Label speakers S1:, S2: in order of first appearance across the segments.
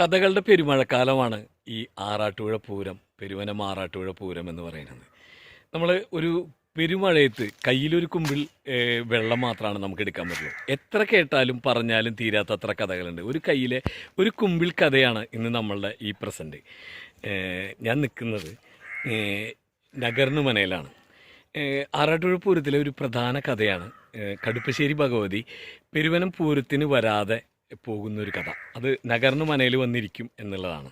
S1: കഥകളുടെ പെരുമഴക്കാലമാണ് ഈ ആറാട്ടുപുഴ പൂരം പെരുവനം ആറാട്ടുപുഴ പൂരം എന്ന് പറയുന്നത്. നമ്മൾ ഒരു പെരുമഴയത്ത് കയ്യിലൊരു കുമ്പിൾ വെള്ളം മാത്രമാണ് നമുക്ക് എടുക്കാൻ പറ്റുള്ളൂ. എത്ര കേട്ടാലും പറഞ്ഞാലും തീരാത്തത്ര കഥകളുണ്ട്. ഒരു കയ്യിലെ ഒരു കുമ്പിൾ കഥയാണ് ഇന്ന് നമ്മളുടെ ഈ പ്രസന്റ് ഞാൻ നിൽക്കുന്നത് നഗർന്നു മനയിലാണ്. ആറാട്ടുപുഴ പൂരത്തിലെ ഒരു പ്രധാന കഥയാണ് കടുപ്പശ്ശേരി ഭഗവതി പെരുവനം പൂരത്തിന് വരാതെ പോകുന്ന ഒരു കഥ. അത് നഗർന്ന് മനയിൽ വന്നിരിക്കും എന്നുള്ളതാണ്.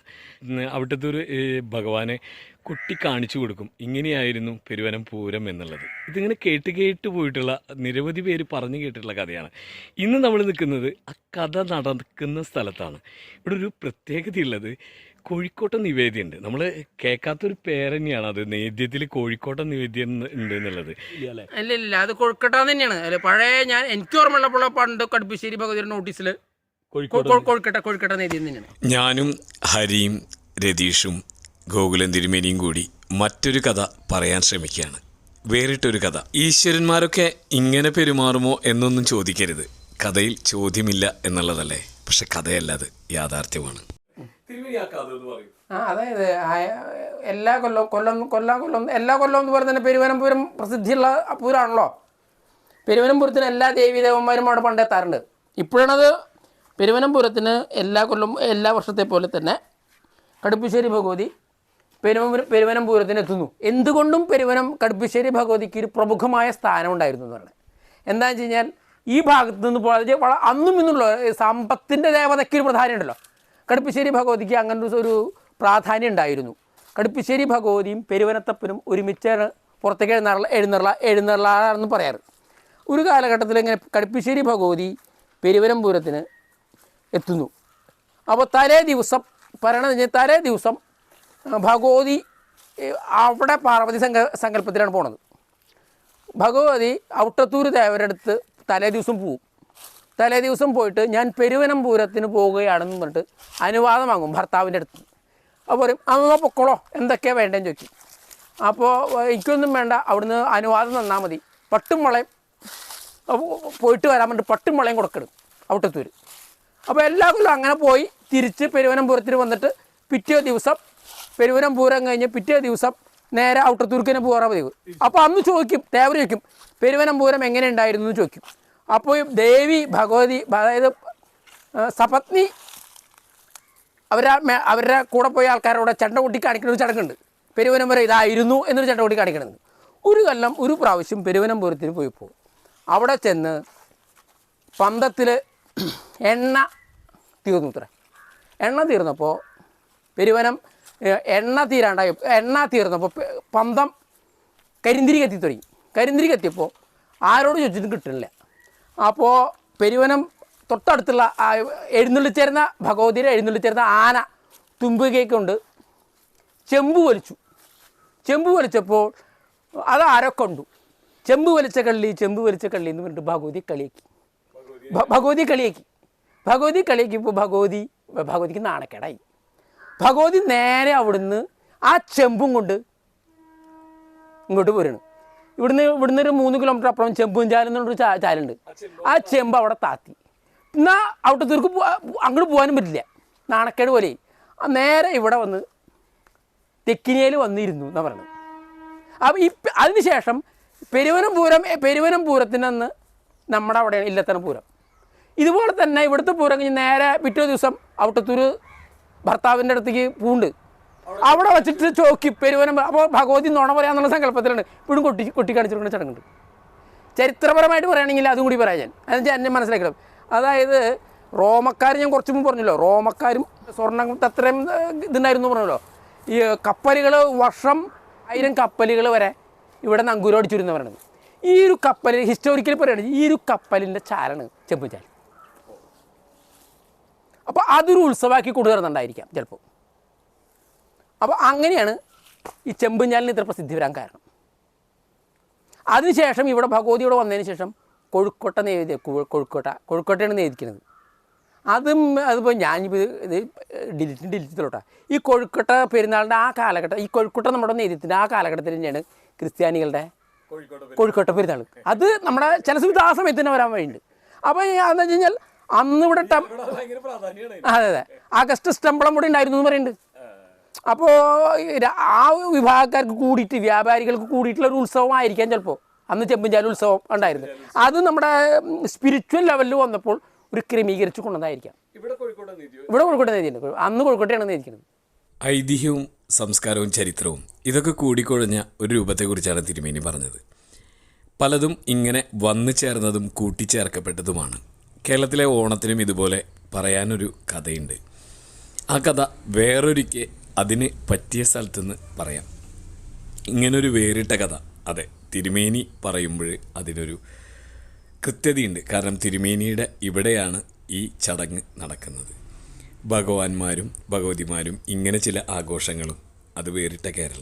S1: അവിടുത്തെ ഒരു ഭഗവാനെ കുട്ടി കാണിച്ചു കൊടുക്കും. ഇങ്ങനെയായിരുന്നു പെരുവനം പൂരം എന്നുള്ളത്. ഇതിങ്ങനെ കേട്ട് കേട്ട് പോയിട്ടുള്ള നിരവധി പേര് പറഞ്ഞു കേട്ടിട്ടുള്ള കഥയാണ്. ഇന്ന് നമ്മൾ നിൽക്കുന്നത് ആ കഥ നടക്കുന്ന സ്ഥലത്താണ്. ഇവിടെ ഒരു പ്രത്യേകതയുള്ളത് കോഴിക്കോട്ടെ നിവേദ്യമുണ്ട് നമ്മൾ കേൾക്കാത്തൊരു പേര് തന്നെയാണ് അത്. നേദ്യത്തിൽ കോഴിക്കോട്ടെ നിവേദ്യം ഉണ്ട് എന്നുള്ളത്.
S2: അല്ല? ഇല്ല അത് കൊഴുക്കട്ടാന്ന് തന്നെയാണ്. പഴയ ഞാൻ എനിക്ക് ഓർമ്മയുള്ളപ്പോൾ പണ്ട് കടുപ്പശ്ശേരി ഭഗവതിയുടെ നോട്ടീസിൽ കൊഴുക്കട്ട കൊഴുക്കട്ട
S1: ഞാനും ഹരിയും രതീഷും ഗോകുലൻ തിരുമേനിയും കൂടി മറ്റൊരു കഥ പറയാൻ ശ്രമിക്കുകയാണ്. വേറിട്ടൊരു കഥ. ഈശ്വരന്മാരൊക്കെ ഇങ്ങനെ പെരുമാറുമോ എന്നൊന്നും ചോദിക്കരുത്. കഥയിൽ ചോദ്യമില്ല എന്നുള്ളതല്ലേ. പക്ഷെ കഥയല്ല അത്. യാഥാർത്ഥ്യമാണ്.
S2: ആ അതായത് ആ- എല്ലാ കൊല്ലവും കൊല്ലം കൊല്ലാ കൊല്ലം എല്ലാ കൊല്ലവും എന്ന് പറഞ്ഞാൽ പെരുവനപുരം പ്രസിദ്ധിയുള്ള പൂരമാണല്ലോ പെരുവനപുരത്തിന് എല്ലാ ദേവീദേവന്മാരും അവിടെ പണ്ടെത്താറുണ്ട്. ഇപ്പോഴാണത് പെരുവനം പൂരത്തിന് എല്ലാ കൊല്ലം എല്ലാ വർഷത്തെ പോലെ തന്നെ കടുപ്പശ്ശേരി ഭഗവതി പെരുവനം പെരുവനം പൂരത്തിന് എത്തുന്നു. എന്തുകൊണ്ടും പെരുവനം കടുപ്പശ്ശേരി ഭഗവതിക്ക് ഒരു പ്രമുഖമായ സ്ഥാനം ഉണ്ടായിരുന്നു എന്ന് പറയുന്നത്. എന്താണെന്ന് വെച്ച് കഴിഞ്ഞാൽ ഈ ഭാഗത്ത് നിന്ന് പോകാതെ വള- അന്നും ഇന്നുള്ള സമ്പത്തിന്റെ ദേവതയ്ക്ക് ഒരു പ്രാധാന്യം ഉണ്ടല്ലോ. കടുപ്പശ്ശേരി ഭഗവതിക്ക് അങ്ങനെ ഒരു- പ്രാധാന്യം ഉണ്ടായിരുന്നു. കടുപ്പശ്ശേരി ഭഗവതിയും പെരുവനത്തപ്പനും ഒരുമിച്ചാണ് പുറത്തേക്ക് എഴുന്നള്ള എഴുന്നള്ള എഴുന്നള്ളാന്ന് പറയാറ്. ഒരു കാലഘട്ടത്തിൽ ഇങ്ങനെ കടുപ്പശ്ശേരി ഭഗവതി പെരുവനം പൂരത്തിന് എത്തുന്നു. അപ്പോൾ തലേ ദിവസം പറയണത് തലേ ദിവസം ഭഗവതി അവിടെ പാർവതി സങ്ക സങ്കല്പത്തിലാണ് പോണത്. ഭഗവതി ഔട്ടത്തൂർ ദേവരുടെ അടുത്ത് തലേ ദിവസം പോവും. തലേ ദിവസം പോയിട്ട് ഞാൻ പെരുവനമ്പൂരത്തിന് പോവുകയാണെന്ന് പറഞ്ഞിട്ട് അനുവാദം വാങ്ങും ഭർത്താവിന്റെ അടുത്ത്. അപ്പോൾ പറയും അമ്മ പൊക്കോളോ എന്തൊക്കെയാണ് വേണ്ടതെന്ന് ചോദിക്കും. അപ്പോൾ എനിക്കൊന്നും വേണ്ട അവിടുന്ന് അനുവാദം തന്നാൽ മതി. പട്ടും വളയും പോയിട്ട് വരാൻ വേണ്ടി പട്ടും വളയും കൊടുക്കണം ഔട്ടത്തൂർ അപ്പോൾ എല്ലാ കൊല്ലം അങ്ങനെ പോയി തിരിച്ച് പെരുവനംപുരത്തിന് വന്നിട്ട് പിറ്റേ ദിവസം പെരുവനം പൂരം കഴിഞ്ഞ് പിറ്റേ ദിവസം നേരെ ഔട്ടത്തൂർക്ക് പോകാറാ പതിവ്. അപ്പോൾ അന്ന് ചോദിക്കും ദേവർ ചോദിക്കും പെരുവനം പൂരം എങ്ങനെ ഉണ്ടായിരുന്നു എന്ന് ചോദിക്കും. അപ്പോൾ ദേവി ഭഗവതി അതായത് സപത്നി അവരാ മേ- അവരുടെ കൂടെ പോയ ആൾക്കാരോട് ചണ്ട കൂട്ടി കാണിക്കുന്ന ഒരു ചടങ്ങുണ്ട്. പെരുവനം വരെ ഇതായിരുന്നു എന്നൊരു ചണ്ട കൂട്ടി കാണിക്കണത് ഒരു കൊല്ലം ഒരു പ്രാവശ്യം പെരുവനപുരത്തിന് പോയി പോകും അവിടെ ചെന്ന് പന്തത്തിൽ എണ്ണ തീർന്നു ഇത്ര എണ്ണ തീർന്നപ്പോൾ പെരുവനം എണ്ണ തീരാണ്ടായി എണ്ണ തീർന്നപ്പോൾ പന്തം കരിന്തിരി കത്തി തുടങ്ങി. കരിന്തിരി കത്തിയപ്പോൾ ആരോട് ചോദിച്ചിട്ടും കിട്ടുന്നില്ല. അപ്പോൾ പെരുവനം തൊട്ടടുത്തുള്ള എഴുന്നള്ളിച്ചേരുന്ന ഭഗവതിയുടെ എഴുന്നള്ളിച്ചേരുന്ന ആന തുമ്പുകയൊക്കെ കൊണ്ട് ചെമ്പ് വലിച്ചു. ചെമ്പ് വലിച്ചപ്പോൾ അത് ആരൊക്കെ കണ്ടു. ചെമ്പ് വലിച്ച കള്ളി ചെമ്പ് വലിച്ച കള്ളി എന്ന് പറഞ്ഞിട്ട് ഭഗവതി കളിയാക്കി. ഭഗവതി കളിയാക്കി. ഭഗവതി കളിയാക്കിയപ്പോൾ ഭഗവതി ഭഗവതിക്ക് നാണക്കേടായി. ഭഗവതി നേരെ അവിടുന്ന് ആ ചെമ്പും കൊണ്ട് ഇങ്ങോട്ട് പോരുന്നു. ഇവിടുന്ന് ഇവിടുന്ന് ഒരു മൂന്ന് കിലോമീറ്റർ അപ്പുറം ചെമ്പും ചാലും എന്നൊരു ചാ ചാലുണ്ട്. ആ ചെമ്പ്. അവിടെ താത്തി. എന്നാൽ അവിടെ തീർക്ക് അങ്ങോട്ട് പോകാനും പറ്റില്ല. നാണക്കേട് പോലെ. ആ നേരെ ഇവിടെ വന്ന് തെക്കിനിയയിൽ വന്നിരുന്നു എന്നാ പറയുന്നത് അപ്പോൾ ഈ അതിനുശേഷം പെരുവനം പൂരം പെരുവനം പൂരത്തിനന്ന് നമ്മുടെ അവിടെയാണ് ഇല്ലത്തരം പൂരം. ഇതുപോലെ തന്നെ ഇവിടുത്തെ പൂരം കഴിഞ്ഞ് നേരെ പിറ്റേ ദിവസം അവിടുത്തൊരു ഭർത്താവിന്റെ അടുത്തേക്ക് പൂണ്ട്. അവിടെ വെച്ചിട്ട് ചോക്കി പെരുവനം അപ്പോൾ ഭഗവതി നുണ പറയാന്നുള്ള സങ്കല്പത്തിലാണ് ഇപ്പോഴും കൊട്ടി കൊട്ടി കാണിച്ചിരിക്കുന്ന ചടങ്ങുണ്ട്. ചരിത്രപരമായിട്ട് പറയുകയാണെങ്കിൽ അതും കൂടി പറയാം ഞാൻ. അതെന്ന് എന്നെ മനസ്സിലാക്കണം അതായത് റോമക്കാർ ഞാൻ കുറച്ച് മുമ്പ് പറഞ്ഞല്ലോ. റോമക്കാരും സ്വർണം അത്രയും ഇതുണ്ടായിരുന്നു പറഞ്ഞല്ലോ. ഈ കപ്പലുകൾ വർഷം ആയിരം കപ്പലുകൾ വരെ ഇവിടെ നങ്കൂരം അടിച്ചിരുന്നു പറയുന്നത് ഈ ഒരു കപ്പൽ ഹിസ്റ്റോറിക്കലി പറയുകയാണെങ്കിൽ ഈ ഒരു കപ്പലിന്റെ ചാലാണ് ചെമ്പുചാൽ അപ്പോൾ അതൊരു ഉത്സവമാക്കി കൊണ്ടുവരുന്നുണ്ടായിരിക്കാം ചിലപ്പോൾ അപ്പോൾ അങ്ങനെയാണ് ഈ ചെമ്പുഞ്ഞാലിന് ഇത്ര പ്രസിദ്ധി വരാൻ കാരണം. അതിനുശേഷം ഇവിടെ ഭഗവതിയോട് വന്നതിന് ശേഷം കൊഴുക്കോട്ട നെയ്തി കൊഴുക്കോട്ട കൊഴുക്കോട്ടയാണ് നെയ്തിക്കുന്നത് അതും അതിപ്പോൾ ഞാനിപ്പോൾ ഇത് ഡിലിറ്റ് ഡിലിറ്റിലോട്ടാ ഈ കൊഴുക്കട്ട പെരുന്നാളിന്റെ ആ കാലഘട്ടം ഈ കൊഴുക്കട്ട നമ്മുടെ നെയ്തിത്തിന്റെ ആ കാലഘട്ടത്തിൽ തന്നെയാണ് ക്രിസ്ത്യാനികളുടെ കോഴിക്കോട്ട പെരുന്നാൾ. അത് നമ്മുടെ ചില സമയത്ത് ആ സമയത്ത് തന്നെ വരാൻ വഴിയുണ്ട്. അപ്പോൾ എന്താ വെച്ച് കഴിഞ്ഞാൽ അന്ന് ഇവിടെ അതെ അതെ. അഗസ്റ്റ് സ്റ്റംബളം കൂടെ ഉണ്ടായിരുന്നു എന്ന് പറയുന്നുണ്ട്. അപ്പോൾ ആ വിഭാഗക്കാർക്ക് കൂടിയിട്ട് വ്യാപാരികൾക്ക് കൂടിയിട്ടുള്ള ഒരു ഉത്സവമായിരിക്കാം ചിലപ്പോൾ അന്ന് ചെമ്പഞ്ചാലി ഉത്സവം ഉണ്ടായിരുന്നു. അത് നമ്മുടെ സ്പിരിച്വൽ ലെവലിൽ വന്നപ്പോൾ ഒരു ക്രമീകരിച്ച് കൊണ്ടതായിരിക്കാം
S1: ഇവിടെ കോഴിക്കോട്
S2: നീതിയുണ്ട് അന്ന് കോഴിക്കോട്ടെയാണ് നീതിക്കുന്നത്
S1: ഐതിഹ്യവും സംസ്കാരവും ചരിത്രവും ഇതൊക്കെ കൂടിക്കൊഴഞ്ഞ ഒരു രൂപത്തെക്കുറിച്ചാണ് തിരുമേനി പറഞ്ഞത്. പലതും ഇങ്ങനെ വന്നു ചേർന്നതും കൂട്ടിച്ചേർക്കപ്പെട്ടതുമാണ്. കേരളത്തിലെ ഓണത്തിനും ഇതുപോലെ പറയാനൊരു കഥയുണ്ട്. ആ കഥ വേറൊരിക്കെ അതിന് പറ്റിയ സ്ഥലത്തുനിന്ന് പറയാം. ഇങ്ങനൊരു വേറിട്ട കഥ. അതെ തിരുമേനി പറയുമ്പോൾ അതിനൊരു കൃത്യതയുണ്ട്. കാരണം തിരുമേനിയുടെ ഇവിടെയാണ് ഈ ചടങ്ങ് നടക്കുന്നത്. ഭഗവാന്മാരും ഭഗവതിമാരും ഇങ്ങനെ ചില ആഘോഷങ്ങളും അത് വേറിട്ട കേരളം.